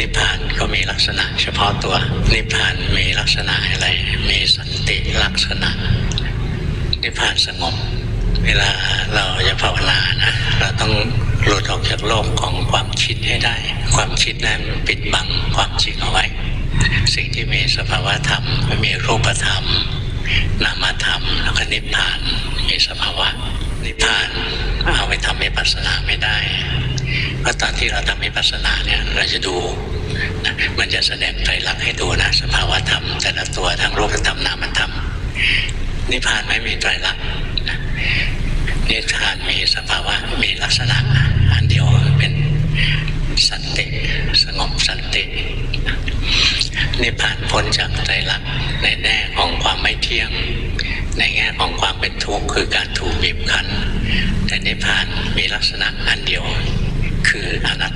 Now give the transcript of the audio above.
นิพพานก็มีลักษณะ เฉพาะตัว นิพพานมีลักษณะอะไร มีสันติลักษณะ นิพพานสงบ เวลาเราจะภาวนานะ เราต้องหลุดออกจากโลกของความคิดให้ได้ ความคิดนั้นมันปิดบังความจริงเอาไว้ สิ่งที่มีสภาวะธรรมมีรูปธรรม นามธรรม แล้วก็นิพพานมีสภาวะนิพพานเอาไปทำให้ปัสนาไม่ได้ ราะตอนที่เราทำให้ปัสสนาเนี่ยเราจะดูนะมันจะแสดงไตรลักษณ์ให้ดูนะสภาวะธรรมแต่ละตัวทั้งรูปธรรมนามธรรมนิพพานไม่มีไตรลักษณ์นะนิพพานมีสภาวะมีลักษณะอันเดียวเป็นสันติสงบสันตินิพพานพ้นจากไตรลักษณ์ในแง่ของความไม่เที่ยง ในแง่ของความเป็นทุกข์คือการถูกบีบคั้น แต่นิพพานมีลักษณะอันเดียว คืออนัตตา